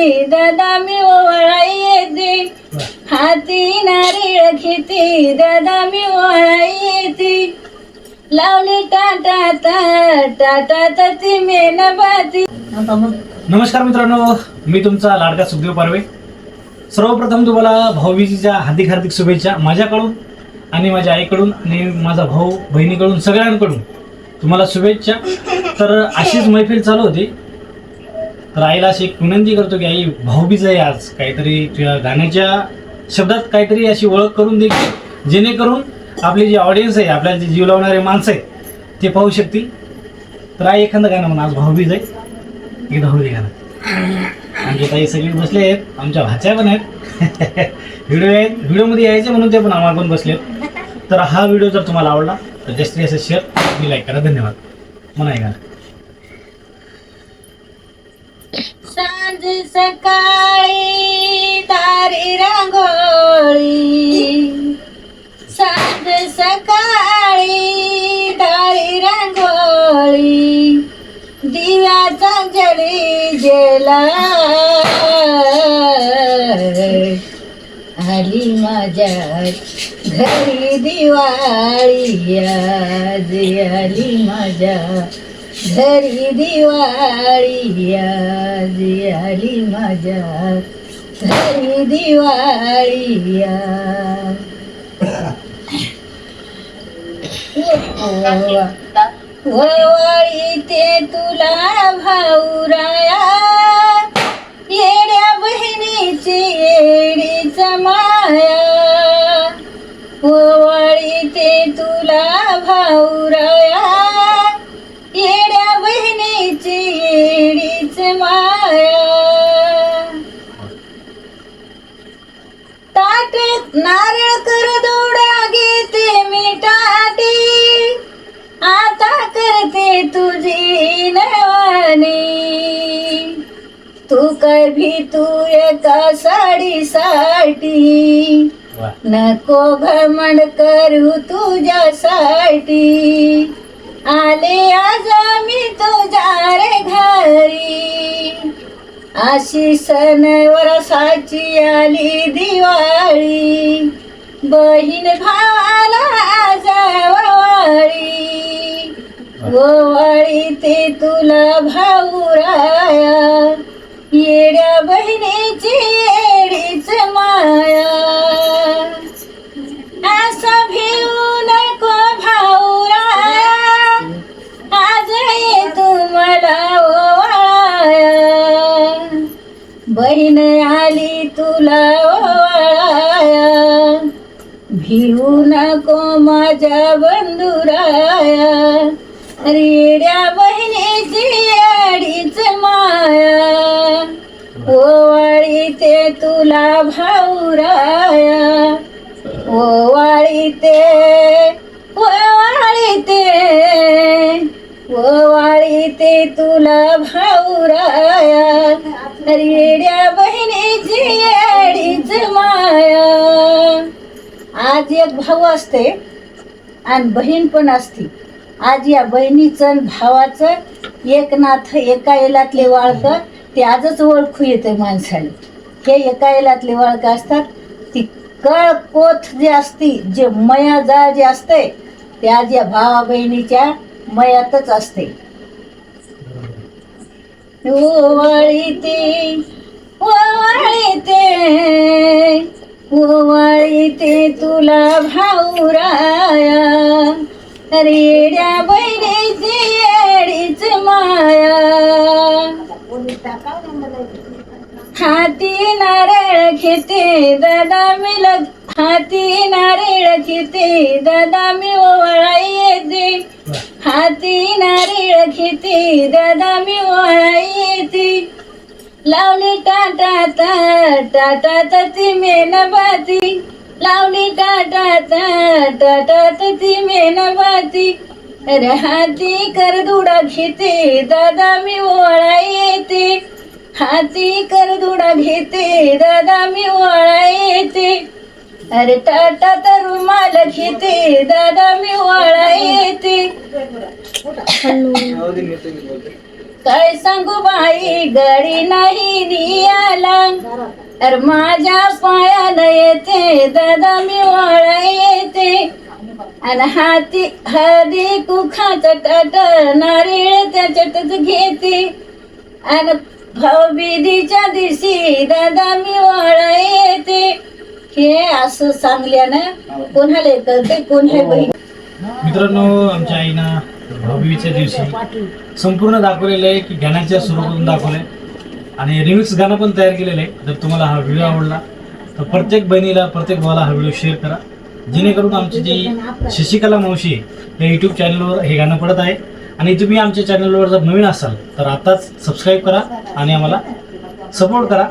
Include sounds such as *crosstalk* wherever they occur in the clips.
घेते दादा मी ओवाळा येते हाती नारळ घेते. दादा मी ओवाळा येते लावली टाटा ता ती तती मेनबाती नमस्कार मित्रांनो मी तुमचा लाडका सुखदेव पारवे. सर्वप्रथम तुम्हाला भाऊबीजीच्या हार्दिक हार्दिक शुभेच्छा माझ्याकडून आणि माझ्या आईकडून आणि माझा भाऊ बहिणीकडून सगळ्यांकडून तुम्हाला शुभेच्छा. तर अशीच मैफिल चालू होती. तर आईला अशी एक विनंती करतो की आई भाऊबीज आहे आज. काहीतरी तुझ्या गाण्याच्या शब्दात काहीतरी अशी ओळख करून दे जेणेकरून आपली जी ऑडियन्स आहे आपल्याला जे जीव लावणारे माणसं आहेत ते पाहू शकतील. तर आई एखादं गाणं म्हणा आज भाऊबीज आहे. एकदा होऊ दे गाणं. आमचे ताई सगळे बसले आहेत. आमच्या भाच्या पण आहेत. *laughs* व्हिडिओ आहेत. व्हिडिओमध्ये यायचे म्हणून ते पण आम्हाला पण बसले तर हा व्हिडिओ जर तुम्हाला आवडला तर जास्तीत जास्त शेअर मी लाईक करा. धन्यवाद. म्हणा गाणं. सांज सकाळी तारी रांगोळी. सांज सकाळी तारी रांगोळी. दिव्याचा जडी गेला. आली माझ्या घरी दिवाळी. आज आली माझ्या घरी दिवाळी आज आली माझ्या. घरी दिवाळी आज. ववाळी ते तुला भाऊराया. येड्या बहिणीची येडीचा माया. ववाळी ते तुला भाऊरा ताट नारळ कर दोडा घेते मी टाटी आता करते तुझी नवानी. तू काय भी तू एका साडीसाठी नको घमंड करू तुझ्यासाठी. आले आज अशी सणवरसाची आली दिवाळी. बहीण भावाला जावाळी गोवाळी ते तुला भाऊ राया. येड्या बहिणीची बहीण आली तुला ओवाळाया भिऊ नको माझ्या बंधुराया. रेड्या बहिणीची अडीच माया. ओवाळी ते तुला भाऊराया. ओवाळी ते ओवाळी ते ओवाळी ते तुला भाऊराया. रेड्या बहिणीची येडीच माया. आज एक भाऊ असते आणि बहीण पण असते. आज या बहिणीचं आणि भावाचं एक नाथ एका एलातले वाळकं ते आजच ओळखू येते माणसाला. हे एका एलातले वाळकं असतात ती कळकोथ जी जे असती जे मया जा जे असते ते आज या भावा बहिणीच्या मयातच असते. ओवाळीते ओवाळीते ओवाळी ते ओवाळी ते तुला भाऊराया. रेड्या बहिणीची येडीच माया. हाती नारळ घेते दादा मी लग हाती नारळ घेते दादा मी ओवाळा येते हाती नारळ घेते दादा मी ओवाळा येते लावली टाटा ता टाटा ती मेनबाती लावली टाटा ता टाटा ती मेनबाती अरे हाती करदुडा घेते दादा मी ओळा येते हाती करदुडा घेते दादा मी ओळा येते अरे टाटा तर रुमाल घेते दादा मी वाळा येते. काय सांगू बाई गडी नाही नियाला. अरे माझ्या पायाला येते दादा मी वाळा येते. आणि हाती हदी कुखाचा टाट नारळ त्याच्यातच घेते. आणि भाऊबीदीच्या दिवशी दादा मी वाळा येते. हे असं सांगल्यानं कोणाला कळते कोणाला बहीण मित्रांनो आमच्या आईनं भाऊबीजेच्या दिवशी संपूर्ण दाखवलेलं आहे की गाण्याच्या सुरू करून दाखवलंय. आणि रिमिक्स गाणं पण तयार केलेलं आहे. जर तुम्हाला हा व्हिडिओ आवडला तर प्रत्येक बहिणीला प्रत्येक भावाला हा व्हिडिओ शेअर करा. जेणेकरून आमची जी शशिकला मावशी या यूट्यूब चॅनलवर हे गाणं पडत आहे. आणि तुम्ही आमच्या चॅनलवर जर नवीन असाल तर आताच सबस्क्राईब करा आणि आम्हाला सपोर्ट करा.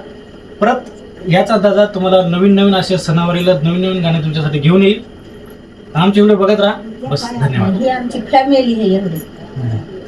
परत याचा दादा तुम्हाला नवीन नवीन असे सणावारीला नवीन नवीन गाणे तुमच्यासाठी घेऊन येईल. आमचे व्हिडिओ बघत राहा. बस धन्यवाद. आमची फॅमिली आहे एवढी. धन्यवाद